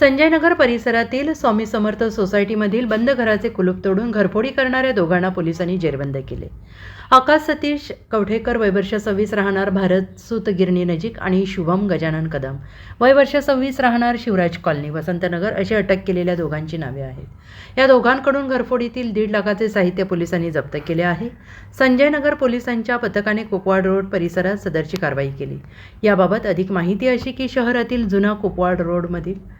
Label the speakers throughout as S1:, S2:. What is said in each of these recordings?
S1: संजयनगर परिसरातील स्वामी समर्थ सोसायटीमधील बंद घराचे कुलूप तोडून घरफोडी करणाऱ्या दोघांना पोलिसांनी जेरबंद केले. आकाश सतीश कवठेकर वयवर्ष सव्वीस राहणार भारत सुतगिरणी नजीक आणि शुभम गजानन कदम. वय वर्ष सव्वीस राहणार शिवराज कॉलनी वसंतनगर अशी अटक केलेल्या दोघांची नावे आहेत. या दोघांकडून घरफोडीतील दीड लाखाचे साहित्य पोलिसांनी जप्त केले आहे. संजयनगर पोलिसांच्या पथकाने कुपवाड रोड परिसरात सदरची कारवाई केली. याबाबत अधिक माहिती अशी की शहरातील जुना कुपवाड रोडमधील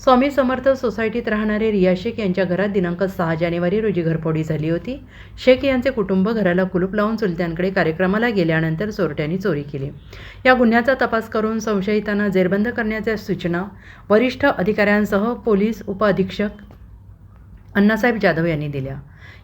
S1: स्वामी समर्थ सोसायटीत राहणारे रिया शेख यांच्या घरात दिनांक सहा जानेवारी रोजी घरफोडी झाली होती. शेख यांचे कुटुंब घराला कुलूप लावून चुलत्यांकडे कार्यक्रमाला गेल्यानंतर चोरट्यांनी चोरी केली. या गुन्ह्याचा तपास करून संशयितांना जेरबंद करण्याच्या सूचना वरिष्ठ अधिकाऱ्यांसह पोलीस उपअधीक्षक अण्णासाहेब जाधव यांनी दिल्या.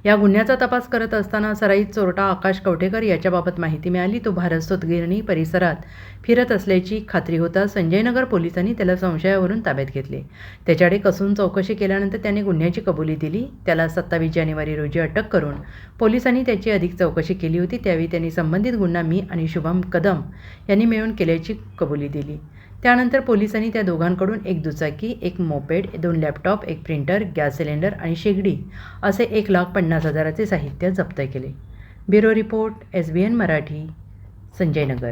S1: या गुन्ह्याचा तपास करत असताना सराईत चोरटा आकाश कवठेकर याच्याबाबत माहिती मिळाली. तो भारत सुतगिरणी परिसरात फिरत असल्याची खात्री होता संजयनगर पोलिसांनी त्याला संशयावरून ताब्यात घेतले. त्याच्याकडे कसून चौकशी केल्यानंतर त्याने गुन्ह्याची कबुली दिली. त्याला सत्तावीस जानेवारी रोजी अटक करून पोलिसांनी त्याची अधिक चौकशी केली होती. त्यावेळी त्यांनी संबंधित गुन्हा मी आणि शुभम कदम यांनी मिळून केल्याची कबुली दिली. त्यानंतर पोलिसांनी त्या दोघांकडून एक दुचाकी एक मोपेड दोन लॅपटॉप एक प्रिंटर गॅस सिलेंडर आणि शेगडी असे एक लाख पन्नास हजाराचे साहित्य जप्त केले. Bureau report S B N Marathi Sanjaynagar